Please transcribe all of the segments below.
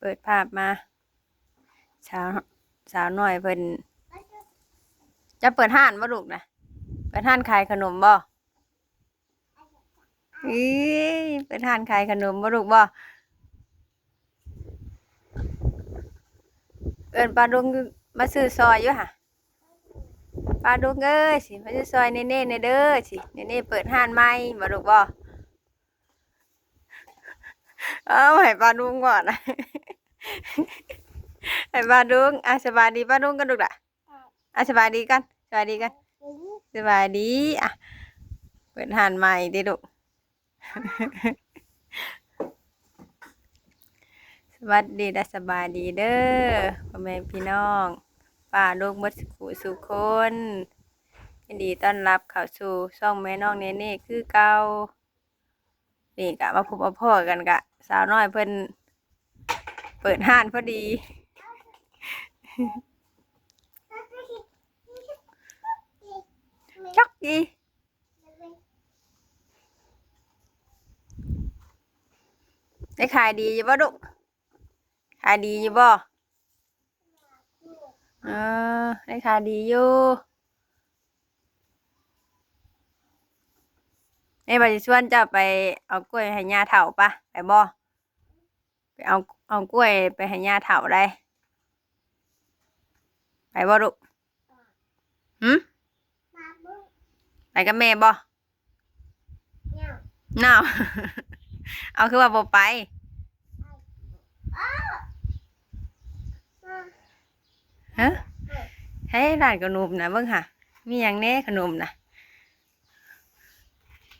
เปิดภาพมา สาวสาวน้อยเพิ่นจะเปิดห้านบ่ลูกนะเปิดห้านขายขนมบ่อีเปิดห้านขายขนมบ่ลูกบ่เอิ้นปลาดุงมาซื้อซอยอยู่ห่ะปลาดุงเอ้ยสิมาซื้อซอยเน่ๆเน่เด้อสิเน่ๆเปิดห้านใหม่บ่ลูกบ่ เอาให้ปลาดุงก่อนนะให้ปลาดุงอะสบายดีปลาดุงกันลูกล่ะอะสบายดีกันสบายดีกันสบายดีอะเปิดหานใหม่ดิลูกสวัสดีและสบายดีเด้อพ่อแม่พี่น้องป้าลูกมดสุขสุขคนยินดีต้อนรับเข้าสู่ช่องแม่น้องเนเน่คือเก่า นี่กะมาพบมาพ่อกันกะ สาวน้อยเพิ่นเปิดห้านพอดี จักดีได้ขายดีอยู่บ่ลูกขายดีอยู่บ่เออได้ขายดีอยู่ เอ้ยบ่สิชวนเจ้าไปเอากล้วยให้ย่าเฒ่าปะไปบ่ไปเอาเอากล้วยไปให้ย่าเฒ่าได้ ไปบ่ลูกหึไปกับแม่บ่เน่าเอาคือว่าบ่ไปฮะให้ร้านขนมนะเบิ่งค่ะ มีหยังแหน่ขนมนะ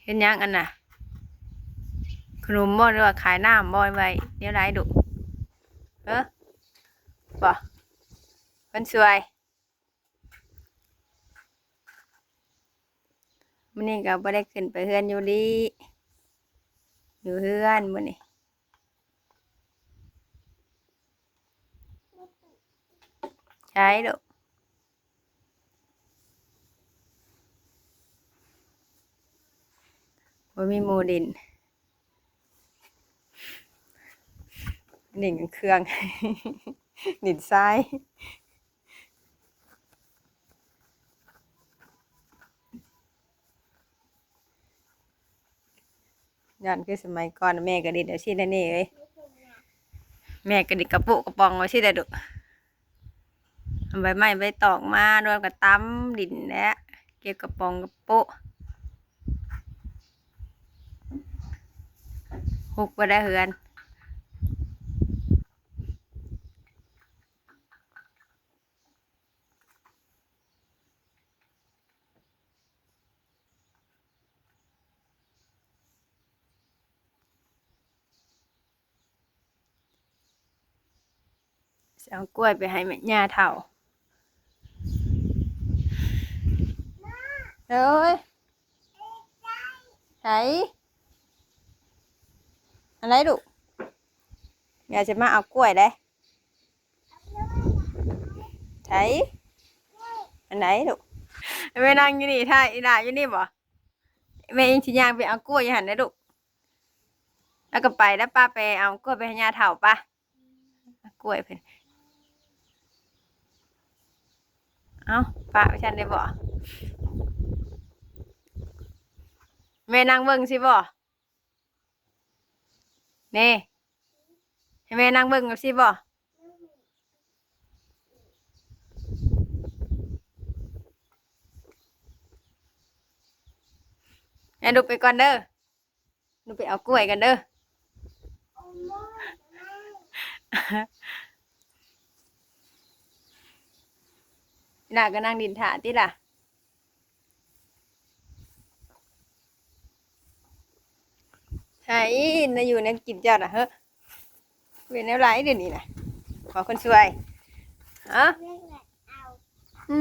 เห็นยังอันน่ะ ขนมบ่หรือว่าขายน้ำบ่ไว้เดี๋ยวไรดุเออบ่มันสวยมื้อนี้ก็บ่ได้ขึ้นไปเฮือนอยู่ดีอยู่เฮือนมื้อนี้ใช่ดุ บ่มีหมูดินดิ่งเครื่อง ดินทรายย้อนคือสมัยก่อนแม่ก็ดิดเอาชีนั่นนี่เอ้ยแม่ก็ดิดกระปุกกระปองเอาชีได้ดุใบไม้ใบตอกมาโดนกระตั้มดินแล้วเก็บกระปองกระปุก หุกไปได้เฮือนเอากล้วยไปให้แม่ย่าเฒ่าเอ้ยไห อะไรลูกอยากจะมาเอากล้วยได้ไหนอันไหนลูกแม่นั่งอยู่นี่ท่าอีหลาอยู่นี่บ่แม่ยังชิย่างไปเอากล้วยอยู่หันได้ลูกแล้วก็ไปแล้วป้าไปเอากล้วยไปให้ย่าเฒ่าป้ากล้วยเพิ่นเอาปะไปฉันได้บ่แม่นั่งเบิ่งสิบ่ เน่ให้แม่นั่งเบิ่งกับสิบ่แม่ดูไปก่อนเด้อดูไปเอากล้วยกันเด้อน่าก็นั่งดินถาติล่ะ ใช่นาอยู่ในกินเจ้าน่ะเฮ้เวียนแนวไรเดี๋ยวนี้นะขอคนสวยฮะอื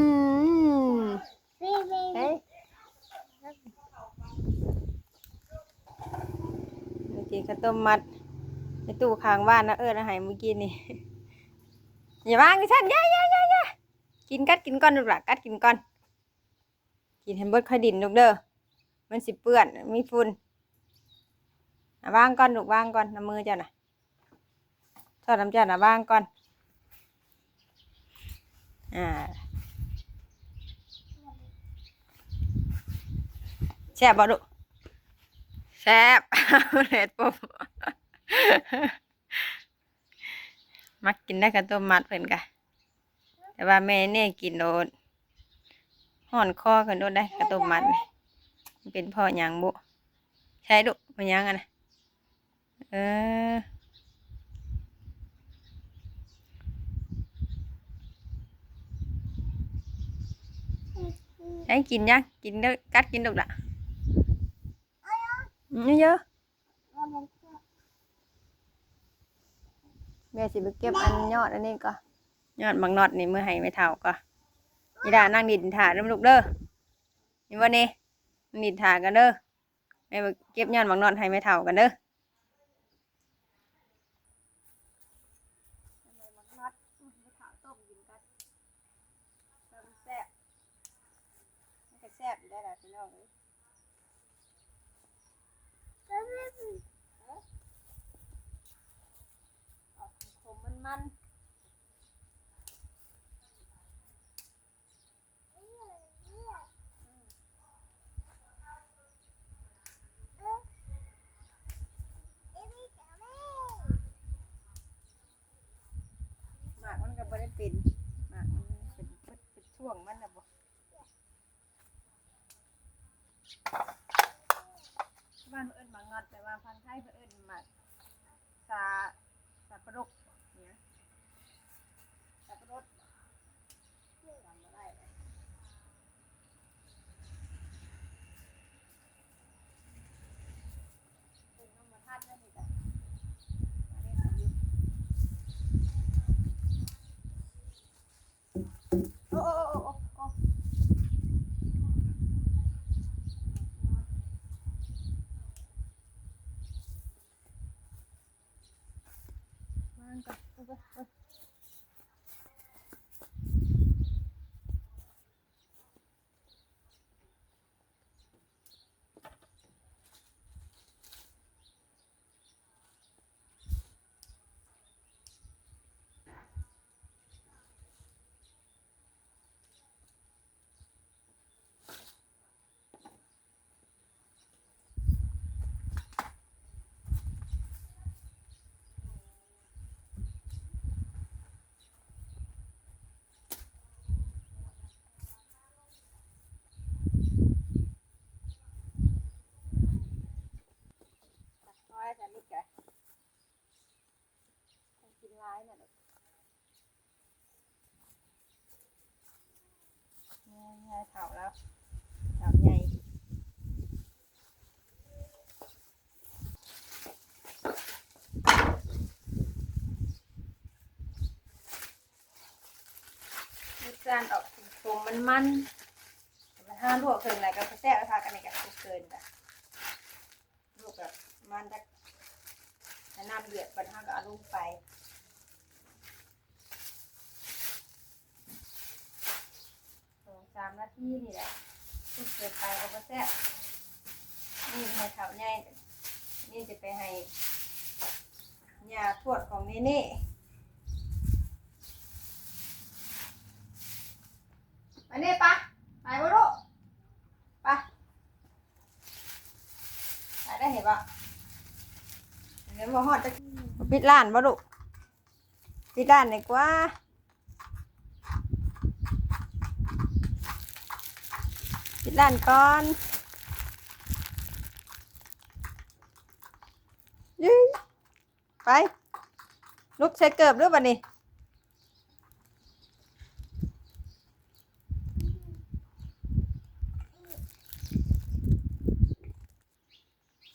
มเฮ้ยเมื่อกี้ข้าวต้มมัดในตู้ค้างบ้านนะเออนะหายเมื่อกี้นี่อย่าวางดิฉันย่าย่าย่าย่ากินกัดกินก่อนลูกหล่ะกัดกินก่อน กินให้เบิดค่อยดินลูกเด้อมันสิเปื้อนมีฝุ่น อะวางก่อนลูกวางก่อนน้ำมือเจ้าน่ะถอดน้ำเจ่าน้าบ้างก่อน อ่าแซ่บบ่ดุแซ่บเล็ดปุ๊บมักกินได้กับต้มมัดเพิ่นกะแต่ว่าแม่เนี่ยกินโดนห่อนคอกันโดนได้กับต้มมัดนี่เป็นพ่อหยังบุใช่ดุมันหยังอะนะ เออไอ้กินยังกินเด้อกัดกินดุละนี่เยอะแม่สิไปเก็บอันยอดอันนี้ก็ยอดบางนอดนี่เมื่อให้ไม่เท่าก็นี่ดานั่งดินถ่าเริ่มลูกเด้อนี่วันนี้ดินถ่ากันเด้อแม่ไปเก็บยอดบางนอดให้ไม่เท่ากันเด้อ ลูกแกต้องกินร้ายน่ะลูกง่ายง่ายเผาแล้วเผาใหญ่มีการออกโคมมันมันมันห้าลวกเกินอะไรก็แซ่บทากันในกันเกินจ้ะลูกแบบมันจะ ให้น้ำเดือดก่อนห้าก็เอาลงไปสองสามนาทีนี่แหละลูกเกินไปก็บ่แซ่บนี่ให้เถาใหญ่นี่จะไปให้ยาทวดของเนเน่ไปเน่ปะไปวะลูกไปขายได้เห็นปะ เดี๋ยวมาหอดจะปิดร้านบ่ลูกปิดร้านดีกว่าปิดร้านก่อนยี่ไปลุกใส่เกิบด้วยบัดนี้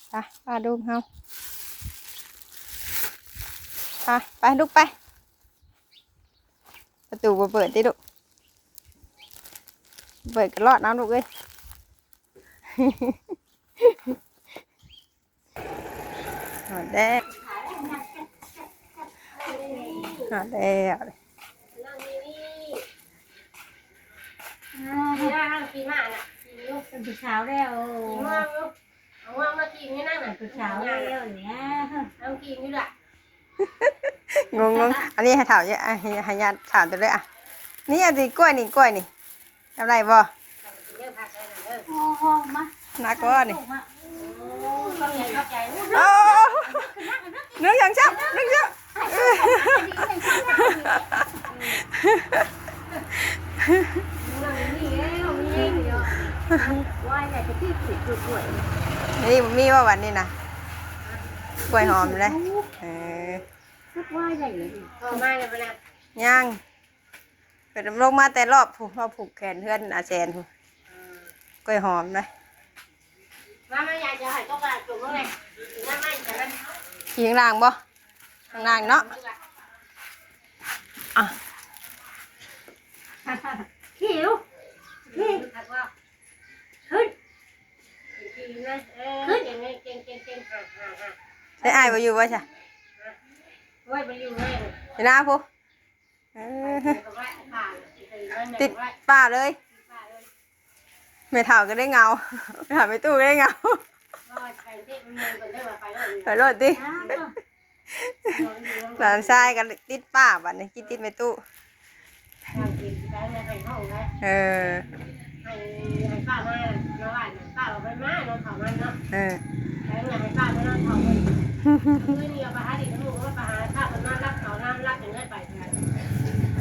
ไปป้าดูเฮา ไปไปลุกไป ประตูบ่เปิดดิลูกเปิดก็รอดน้ำลูกเอ้ยหอดแดงหอดแดงปีหน้าปีหน้าน่ะปีนี้เป็นผู้สาวแล้วปีว่างลูกเอาว่างมากินนี่นั่งน่ะผู้สาวแล้วเนี่ยเอากินนี่แหละ งงงอันนี้ให้ถามเยอะอะให้ให้ญาติถามตัวเลยอะนี่อันนี้กล้วยนี่กล้วยนี่ทำไรบ่เรื่องผักอะไรนะเด้อโอ้โหมานักบ่นี่มาต้องใหญ่เข้าใจโอ้นึกอย่างชับนึกชับนั่งนี่แล้วมีเองเดียวว่ายไหนจะที่ผิดจุดหวยนี่มีว่าวันนี้นะกล้วยหอมเลยเออทุกว่ายไหนเลยพอมาเลยปะนะย่างเปิดลงมาแต่รอบผูกรอบผูกแขนเพื่อนอาแจนผูกกล้วยหอมเลยมาไม่อยากจะให้ต้องการจุ่มลงเลยนั่นไม่จะนั่นขี่ข้างล่างบ่ข้างล่างเนาะอะขี้ลูกขี้ถักว่าขึ้นขี้นะเออขึ้นอย่างนี้เก่งเก่งเก่งฮ่าฮ่าฮ่าได้อายบ่อยู่บ่จ้ะไว้ไปอยู่ เลยเห็นหน้าผู้เออติดป้าเลยไม่เท่าก็ได้เงาไม่เท่าไม่ตู้ก็ได้เงาไปรถดิหลานชายกันติดป้าบัดนี้กินติดไม่ตู้เออเออ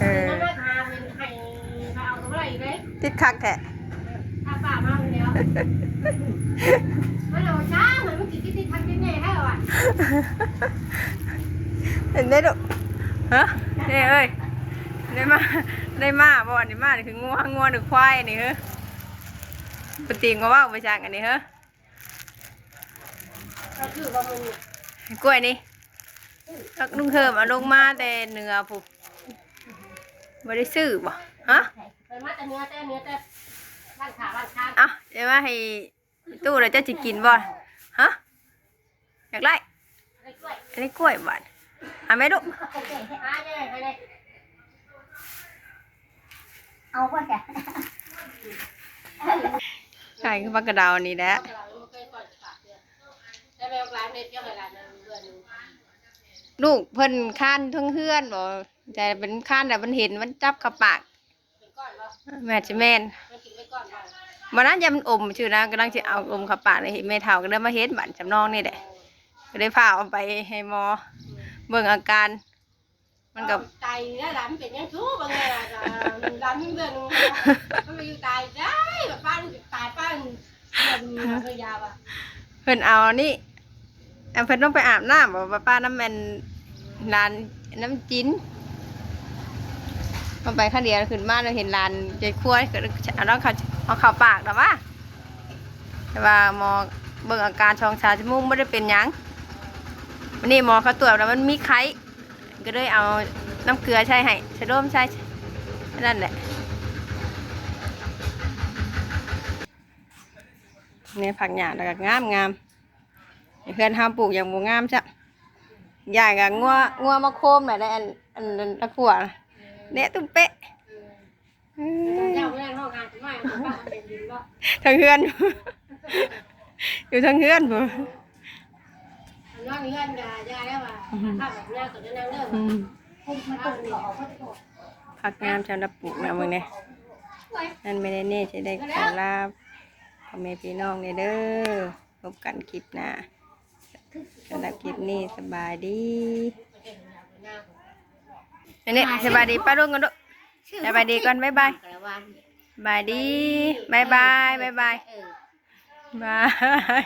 เออติดคักแท้เห็นได้ดุฮะนี่เอ้ยได้มาได้มาบ่อันนี้มานี่คืองัวงัวหรือควายนี่เฮ้อปฏิงก็ว่าไปจากอันนี้เฮ้อกล้วยนี่แล้วลุงเทิมเอาลงมาแต่เหนือผู้บ่ ได้ซื้อบ่ฮะเอะเดี๋ยวมาให้ตู้เราจะจะกินบ่ฮะอยากไล่อันนี้กล้วยบาดเอาไหมลูกเอาว่าแต่ใช่คือปลากระดาวนี่แหละลูกเพิ่นค้านเทั้งเฮือนบ่ แต่เป็นค้านแต่มันเห็นมันจับกับปากแม่จะแม่นวันนั้นยามมันอมชื่อนะกำลังจะเอาอมกับปากเลยเห็นแม่เฒ่าก็เลยมาเห็นบัตรจำนองนี่แหละก็เลยพาเอาไปให้หมอเบิ่งอาการ มันกับตายแล้วหลานเป็นยังชู้บางไงล่ะหลานเบื่อหนูมันไปอยู่ตายได้แบบป้าลูกตายป้าเดือนพยาว่ะเพิ่นเอานี่เอาเพิ่นต้องไปอาบน้ำบอกว่าป้าน้ำแมนลานน้ำจิ้น มาไปข้าวเดียวขึ้นมาเราเห็นลานใจครัวเอาต้องเขาเอาเข้าปากแต่ว่าแต่ว่าหมอเบิ่งอาการชองชาจมูกไม่ได้เป็นยังวันนี้หมอเขาตรวจแล้วมันมีไข้ก็เลยเอาน้ำเกลือใช่ให้ชะโดมใช่นั่นแหละเนี่ยผักหยาดก็งามงามเพื่อนห้ามปลูกอย่างบงามจ้ะใหญ่กับงัวงัวมาโคมหน่อยได้อันอันอันตะกั่วนะ เนี่ยตุ้มเป๊ะเจ้าเรื่องห้องงานทำไมป้าเป็นดินก็ทางเฮือน อยู่ทางเฮือนผมน้องนี่กันยายาแล้วว่าถ้าแบบนี้ก็จะนั่งเลิกอืมผมมันตกหลอเขาจะบอกผักงามจำรับปลูกนะมึงเนี่ยนั่นไม่ได้เน่ใช่ได้ขอลาพ่อแม่พี่น้องเนี่ยเด้อพบกันคลิปหน้าสำหรับคลิปนี้สบายดี อันนี้สบายดีป้าลุงกันด้วยสบายดีก่อนบ๊ายบายกระวันบายดีบายบายบายบายเออบาย